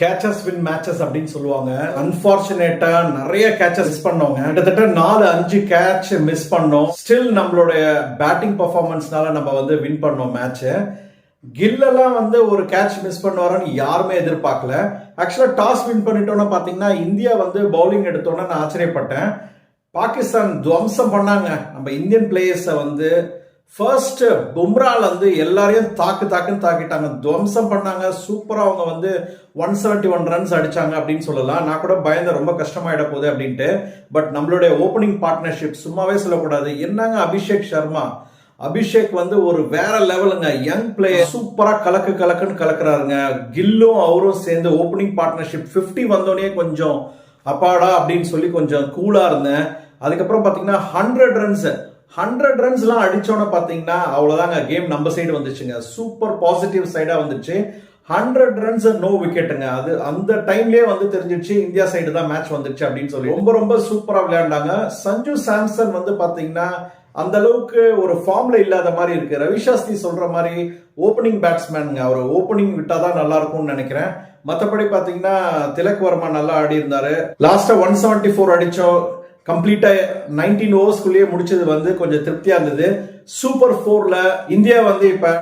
Catches win matches அப்படின்னு சொல்லுவாங்க. அன்பார்ச்சுனேட்டா நிறைய கேச்சஸ் மிஸ் பண்ணவங்க. கிட்டத்தட்ட நாலு அஞ்சு கேட்ச் மிஸ் பண்ணோம். ஸ்டில் நம்மளுடைய பேட்டிங் பர்ஃபார்மன்ஸ்னால நம்ம வந்து வின் பண்ணோம் மேட்ச் கில்லெல்லாம் வந்து ஒரு கேட்ச் மிஸ் பண்ணுவாரன்னு யாருமே எதிர்பார்க்கல. ஆக்சுவலாக டாஸ் வின் பண்ணிட்டோன்னு பார்த்தீங்கன்னா இந்தியா வந்து பவுலிங் எடுத்தோன்னே நான் ஆச்சரியப்பட்டேன். பாகிஸ்தான் துவம்சம் பண்ணாங்க. நம்ம இந்தியன் பிளேயர்ஸை வந்து ஃபர்ஸ்ட் பும்ரால வந்து எல்லாரையும் தாக்கு தாக்குன்னு தாக்கிட்டாங்க. துவம்சம் பண்ணாங்க. சூப்பரா அவங்க வந்து ஒன் செவன்டி ஒன் ரன்ஸ் அடிச்சாங்க அப்படின்னு சொல்லலாம். நான் கூட பயந்த ரொம்ப கஷ்டமாயிட போகுது அப்படின்ட்டு. பட் நம்மளுடைய ஓப்பனிங் பார்ட்னர்ஷிப் சும்மாவே சொல்லக்கூடாது. என்னங்க அபிஷேக் சர்மா? அபிஷேக் வந்து ஒரு வேற லெவலுங்க யங் பிளேயர் சூப்பரா கலக்கு கலக்குன்னு கலக்குறாருங்க. கில்லும் அவரும் சேர்ந்து ஓப்பனிங் பார்ட்னர்ஷிப் 50 வந்தோடனே கொஞ்சம் அப்பாடா அப்படின்னு சொல்லி கொஞ்சம் கூலா இருந்தேன். அதுக்கப்புறம் பாத்தீங்கன்னா ஹண்ட்ரட் ரன்ஸ் ஹண்ட்ரட் ரன்ஸ்லாம் அடித்தோன்னு பார்த்தீங்கன்னா அவ்வளோதாங்க கேம் நம்ம சைடு வந்துச்சுங்க. சூப்பர் பாசிட்டிவ் சைடாக வந்துச்சு. ஹண்ட்ரட் ரன்ஸ் நோ விக்கெட்டுங்க அது அந்த டைம்லேயே வந்து தெரிஞ்சிச்சு இந்தியா சைடு தான் மேட்ச் வந்துச்சு அப்படின்னு சொல்லி ரொம்ப ரொம்ப சூப்பராக விளையாண்டாங்க. சஞ்சு சாம்சன் வந்து பார்த்தீங்கன்னா அந்த அளவுக்கு ஒரு ஃபார்ம்ல இல்லாத மாதிரி இருக்கு. ரவிசாஸ்திரி சொல்ற மாதிரி ஓப்பனிங் பேட்ஸ்மேனுங்க அவர் ஓப்பனிங் விட்டாதான் நல்லா இருக்கும்னு நினைக்கிறேன். மற்றபடி பார்த்தீங்கன்னா திலக் வர்மா நல்லா ஆடி இருந்தாரு. லாஸ்டா ஒன் செவன்டி ஃபோர் அடிச்சோம். கம்ப்ளீட்டாக நைன்டீன் ஓவர்ஸ்குள்ளேயே முடிச்சது வந்து கொஞ்சம் திருப்தியாக இருந்தது. சூப்பர் ஃபோரில் இந்தியா வந்து இப்போ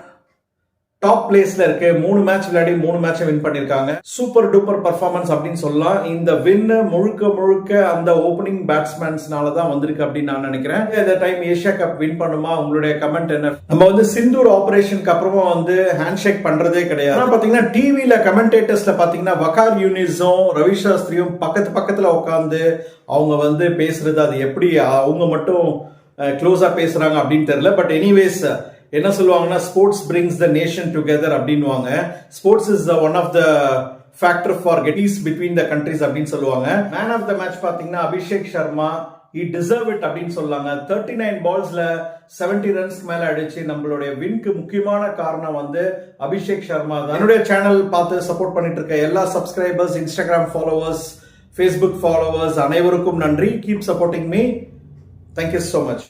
டாப் பிளேஸ்ல இருக்கு. மூணு மேட்ச் விளையாடி மூணு மேட்சை வின் பண்ணிருக்காங்க. சூப்பர் டூப்பர் பர்ஃபார்மன்ஸ் அப்படின்னு சொல்லலாம். இந்த வின் முழுக்க முழுக்க அந்த ஓப்பனிங் பேட்ஸ்மேன்ஸ்னால தான் வந்திருக்கு அப்படின்னு நான் நினைக்கிறேன். இந்த டைம் ஏஷியா கப் வின் பண்ணுமா? உங்களுடைய கமெண்ட் என்ன? நம்ம வந்து சிந்தூர் ஆபரேஷனுக்கு அப்புறமா வந்து ஹேண்ட் ஷேக் பண்றதே கிடையாது. ஆனா பாத்தீங்கன்னா டிவியில கமெண்டேட்டர்ஸ்ல பாத்தீங்கன்னா வகார் யூனிஸும் ரவி சாஸ்திரியும் பக்கத்து பக்கத்துல உட்காந்து அவங்க வந்து பேசுறது அது எப்படி? அவங்க மட்டும் க்ளோஸா பேசுறாங்க அப்படின்னு தெரியல. பட் எனிவேஸ் என்ன சொல்லுவாங்கன்னா sports brings the nation together அப்படின்வாங்க sports is the one of the factor for கெட்டிஸ் between the countries அப்படின்னு சொல்லுவாங்க. மேன் ஆஃப் த மேட்ச் பார்த்தீங்கன்னா Abhishek Sharma he deserve it அப்படின்னு சொல்லாங்க. தேர்ட்டி நைன் பால்ஸ்ல செவன்டி ரன்ஸ் மேல அடிச்சு நம்மளுடைய வின்க்கு முக்கியமான காரணம் வந்து அபிஷேக் சர்மா தான். என்னுடைய சேனல் பார்த்து சப்போர்ட் பண்ணிட்டு இருக்க எல்லா subscribers Instagram followers Facebook followers அனைவருக்கும் நன்றி. Keep supporting me thank you so much